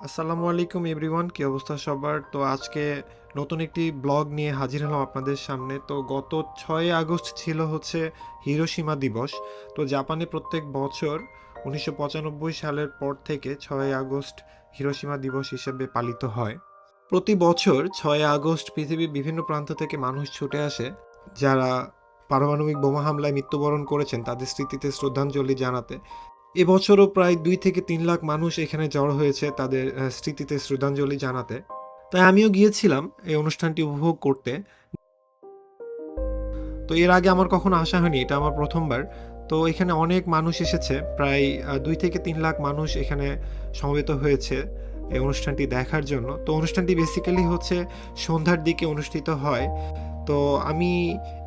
আসসালামু আলাইকুম এভরিওয়ান, কি অবস্থা সবার? তো আজকে নতুন একটি ব্লগ নিয়ে হাজির হলাম আপনাদের সামনে। তো গত ছয় আগস্ট ছিল হচ্ছে হিরোসীমা দিবস। তো জাপানে প্রত্যেক বছর উনিশশো পঁচানব্বই সালের পর থেকে ছয় আগস্ট হিরোসীমা দিবস হিসেবে পালিত হয়। প্রতি বছর ছয় আগস্ট পৃথিবীর বিভিন্ন প্রান্ত থেকে মানুষ ছুটে আসে। যারা পারমাণবিক বোমা হামলায় মৃত্যুবরণ করেছেন, তাদের স্মৃতিতে শ্রদ্ধাঞ্জলি জানাতে। এবছরও প্রায় দুই থেকে তিন লাখ মানুষ এখানে জড়ো হয়েছে তাদের স্মৃতিতে শ্রদ্ধাঞ্জলি জানাতে। তাই আমিও গিয়েছিলাম এই অনুষ্ঠানটি উপভোগ করতে। তো এর আগে আমার কখনো আসা হয়নি, এটা আমার প্রথমবার। তো এখানে অনেক মানুষ এসেছে, প্রায় দুই থেকে তিন লাখ মানুষ এখানে সমবেত হয়েছে এই অনুষ্ঠানটি দেখার জন্য। তো অনুষ্ঠানটি বেসিক্যালি হচ্ছে সন্ধ্যার দিকে অনুষ্ঠিত হয়। তো আমি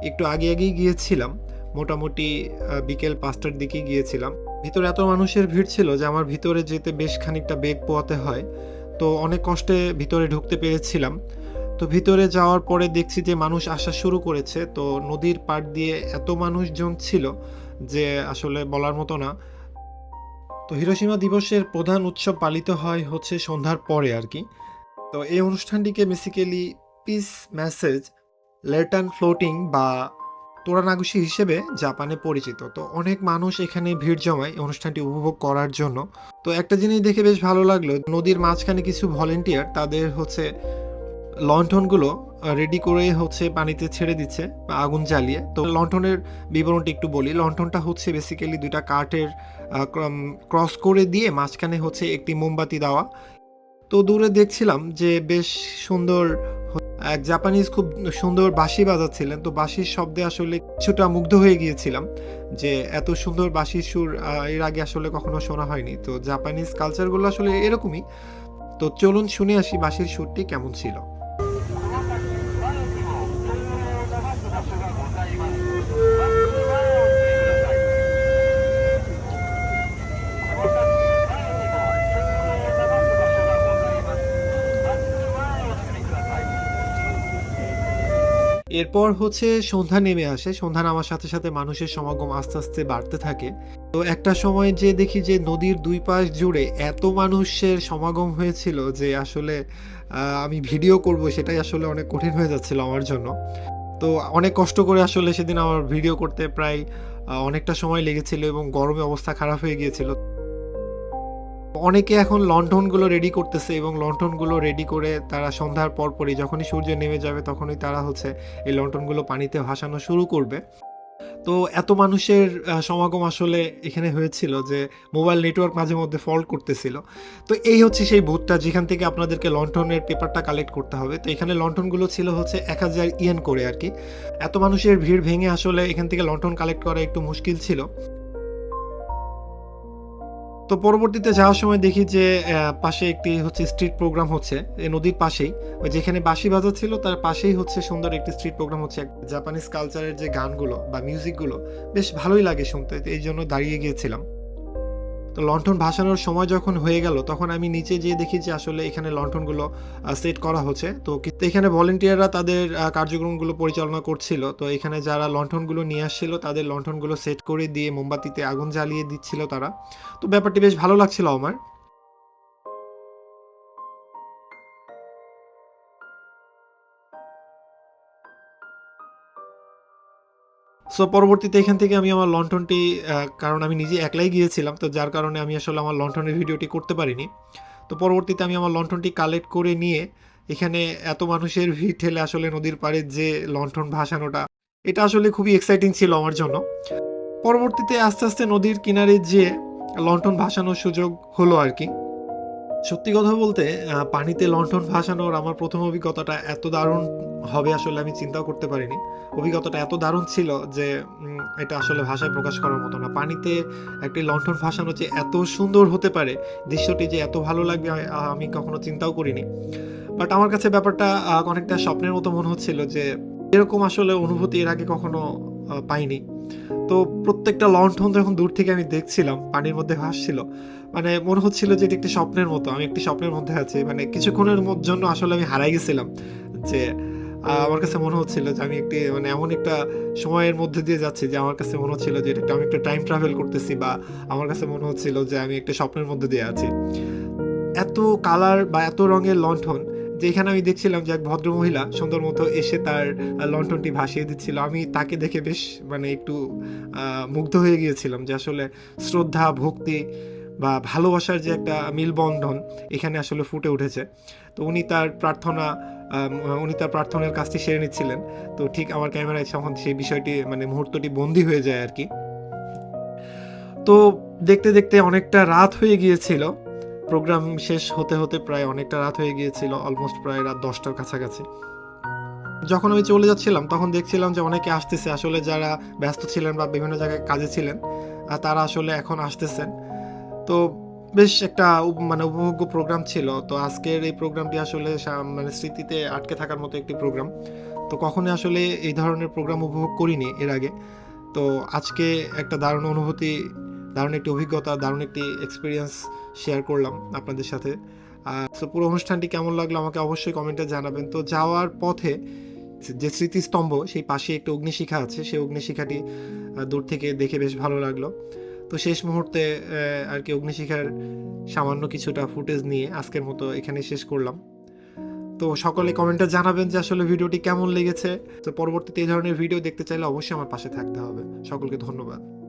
একটু আগে আগেই গিয়েছিলাম, মোটামুটি বিকেল পাঁচটার দিকে গিয়েছিলাম। ভিতরে এত মানুষের ভিড় ছিল যে আমার ভিতরে যেতে বেশ খানিকটা বেগ পোয়াতে হয়। তো অনেক কষ্টে ভিতরে ঢুকতে পেরেছিলাম। তো ভিতরে যাওয়ার পরে দেখছি যে মানুষ আসা শুরু করেছে। তো নদীর পাড় দিয়ে এত মানুষজন ছিল যে আসলে বলার মতো না। তো হিরোসীমা দিবসের প্রধান উৎসব পালিত হয় হচ্ছে সন্ধ্যার পরে আর কি। তো এই অনুষ্ঠানটিকে basically peace message lantern floating বা তোরানাগুশি হিসেবে জাপানে পরিচিত। তো অনেক মানুষ এখানে ভিড় জমায় অনুষ্ঠানটি উপভোগ করার জন্য। তো একটা জিনিস দেখে বেশ ভালো লাগল, নদীর মাঝখানে কিছু ভলেন্টিয়ার তাদের হচ্ছে লণ্ঠনগুলো রেডি করে হচ্ছে পানিতে ছেড়ে দিচ্ছে বা আগুন জ্বালিয়ে। তো লণ্ঠনের বিবরণটি একটু বলি, লণ্ঠনটা হচ্ছে বেসিক্যালি দুইটা কাঠের ক্রস করে দিয়ে মাঝখানে হচ্ছে একটি মোমবাতি দেওয়া। তো দূরে দেখছিলাম যে বেশ সুন্দর এক জাপানিজ খুব সুন্দর বাঁশি বাজাচ্ছিলেন, তো বাঁশির শব্দে আসলে কিছুটা মুগ্ধ হয়ে গিয়েছিলাম যে এত সুন্দর বাঁশির সুর এর আগে আসলে কখনো শোনা হয়নি। তো জাপানিজ কালচারগুলো আসলে এরকমই। তো চলুন শুনে আসি বাঁশির সুরটি কেমন ছিল। এরপর হচ্ছে সন্ধ্যা নেমে আসে। সন্ধ্যা নামার সাথে সাথে মানুষের সমাগম আস্তে আস্তে বাড়তে থাকে। তো একটা সময় যে দেখি যে নদীর দুই পাশ জুড়ে এত মানুষের সমাগম হয়েছিল যে আসলে আমি ভিডিও করব, সেটাই আসলে অনেক কঠিন হয়ে যাচ্ছিল আমার জন্য। তো অনেক কষ্ট করে আসলে সেদিন আমার ভিডিও করতে প্রায় অনেকটা সময় লেগেছিল এবং গরমে অবস্থা খারাপ হয়ে গিয়েছিল। অনেকে এখন লণ্ঠনগুলো রেডি করতেছে এবং লণ্ঠনগুলো রেডি করে তারা সন্ধ্যার পরপরই যখনই সূর্য নেমে যাবে তখনই তারা হচ্ছে এই লণ্ঠনগুলো পানিতে ভাসানো শুরু করবে। তো এত মানুষের সমাগম আসলে এখানে হয়েছিল যে মোবাইল নেটওয়ার্ক মাঝে মধ্যে ফল্ট করতেছিল। তো এই হচ্ছে সেই বুথটা যেখান থেকে আপনাদেরকে লণ্ঠনের পেপারটা কালেক্ট করতে হবে। তো এখানে লণ্ঠনগুলো ছিল হচ্ছে এক হাজার ইয়েন করে আর কি। এত মানুষের ভিড় ভেঙে আসলে এখান থেকে লণ্ঠন কালেক্ট করা একটু মুশকিল ছিল। তো পরবর্তীতে যাওয়ার সময় দেখি যে পাশে একটি হচ্ছে স্ট্রিট প্রোগ্রাম হচ্ছে নদীর পাশেই। ওই যেখানে বাঁশি বাজা ছিল, তার পাশেই হচ্ছে সুন্দর একটি স্ট্রিট প্রোগ্রাম হচ্ছে জাপানিজ কালচারের যে গানগুলো বা মিউজিকগুলো বেশ ভালোই লাগে শুনতে। এই জন্য দাঁড়িয়ে গিয়েছিলাম। তো লণ্ঠন ভাসানোর সময় যখন হয়ে গেল, তখন আমি নিচে যেয়ে দেখি যে আসলে এখানে লণ্ঠনগুলো সেট করা হচ্ছে। তো এখানে ভলেন্টিয়াররা তাদের কার্যক্রমগুলো পরিচালনা করছিল। তো এখানে যারা লণ্ঠনগুলো নিয়ে আসছিল, তাদের লণ্ঠনগুলো সেট করে দিয়ে মোমবাতিতে আগুন জ্বালিয়ে দিচ্ছিল তারা। তো ব্যাপারটি বেশ ভালো লাগছিল আমার। সো পরবর্তীতে এখান থেকে আমি আমার লণ্ঠনটি আহ, কারণ আমি নিজে একলাই গিয়েছিলাম তো যার কারণে আমি আসলে আমার লণ্ঠনের ভিডিওটি করতে পারিনি। তো পরবর্তীতে আমি আমার লণ্ঠনটি কালেক্ট করে নিয়ে এখানে এত মানুষের ভিড় ঠেলে আসলে নদীর পাড়ে যে লন্ঠন ভাসানোটা এটা আসলে খুবই এক্সাইটিং ছিল আমার জন্য। পরবর্তীতে আস্তে আস্তে নদীর কিনারে যে লন্ঠন ভাসানোর সুযোগ হলো আর কি। সত্যি কথা বলতে পানিতে লণ্ঠন ভাসানোর আমার প্রথম অভিজ্ঞতাটা এত দারুণ হবে আসলে আমি চিন্তাও করতে পারিনি। অভিজ্ঞতাটা এত দারুণ ছিল যে এটা আসলে ভাষায় প্রকাশ করার মতো না। পানিতে একটি লণ্ঠন ভাসানো যে এত সুন্দর হতে পারে, দৃশ্যটি যে এত ভালো লাগবে আমি কখনো চিন্তাও করিনি। বাট আমার কাছে ব্যাপারটা অনেকটা স্বপ্নের মতো মনে হচ্ছিল যে, এরকম আসলে অনুভূতি এর আগে কখনো পাইনি। তো প্রত্যেকটা লণ্ঠন যখন দূর থেকে আমি দেখছিলাম, পানির মধ্যে ভাসছিল। মানে মনে হচ্ছিল যে এটি একটি স্বপ্নের মতো, আমি একটি স্বপ্নের মধ্যে আছি। মানে কিছুক্ষণের জন্য আসলে আমি হারাই গেছিলাম। যে আমার কাছে মনে হচ্ছিল যে আমি একটি মানে এমন একটা সময়ের মধ্যে দিয়ে যাচ্ছি যে আমার কাছে মনে হচ্ছিল যে এটা আমি একটা টাইম ট্রাভেল করতেছি বা আমার কাছে মনে হচ্ছিল যে আমি একটা স্বপ্নের মধ্যে দিয়ে আছি। এত কালার বা এত রঙের লণ্ঠন যে এখানে আমি দেখছিলাম যে এক ভদ্রমহিলা সুন্দর মতো এসে তার আহ, লণ্ঠনটি ভাসিয়ে দিচ্ছিল। আমি তাকে দেখে বেশ মানে একটু মুগ্ধ হয়ে গিয়েছিলাম যে আসলে শ্রদ্ধা ভক্তি বা ভালোবাসার যে একটা মিলবন্ধন এখানে আসলে ফুটে উঠেছে। তো উনি তার প্রার্থনা উনি তার প্রার্থনার কাজটি সেরে নিচ্ছিলেন। তো ঠিক আমার ক্যামেরায় তখন সেই বিষয়টি মানে মুহূর্তটি বন্দি হয়ে যায় আর কি। তো দেখতে দেখতে অনেকটা রাত হয়ে গিয়েছিল। প্রোগ্রাম শেষ হতে হতে প্রায় অনেকটা রাত হয়ে গিয়েছিল অলমোস্ট প্রায় রাত দশটার কাছাকাছি। যখন আমি চলে যাচ্ছিলাম, তখন দেখছিলাম যে অনেকে আসতেছে, আসলে যারা ব্যস্ত ছিলেন বা বিভিন্ন জায়গায় কাজে ছিলেন তারা আসলে এখন আসতেছেন। তো বেশ একটা মানে উপভোগ্য প্রোগ্রাম ছিল। তো আজকের এই প্রোগ্রামটি আসলে মানে স্মৃতিতে আটকে থাকার মতো একটি প্রোগ্রাম তো কখনোই আসলে এই ধরনের প্রোগ্রাম উপভোগ করিনি এর আগে। তো আজকে একটা দারুণ অনুভূতি দারুণ একটি অভিজ্ঞতা, দারুণ একটি এক্সপিরিয়েন্স শেয়ার করলাম আপনাদের সাথে। তো পুরো অনুষ্ঠানটি কেমন লাগল আমাকে অবশ্যই কমেন্টে জানাবেন। তো যাওয়ার পথে যে স্মৃতিস্তম্ভ, সেই পাশে একটা অগ্নিশিখা আছে, সেই অগ্নিশিখাটি দূর থেকে দেখে বেশ ভালো লাগল। তো শেষ মুহূর্তে আর কি অগ্নিশিখার সামান্য কিছুটা ফুটেজ নিয়ে আজকের মতো এখানে শেষ করলাম। তো সকলে কমেন্টে জানাবেন যে আসলে ভিডিওটি কেমন লেগেছে। তো পরবর্তীতে এই ধরনের ভিডিও দেখতে চাইলে অবশ্যই আমার পাশে থাকতে হবে। সকলকে ধন্যবাদ।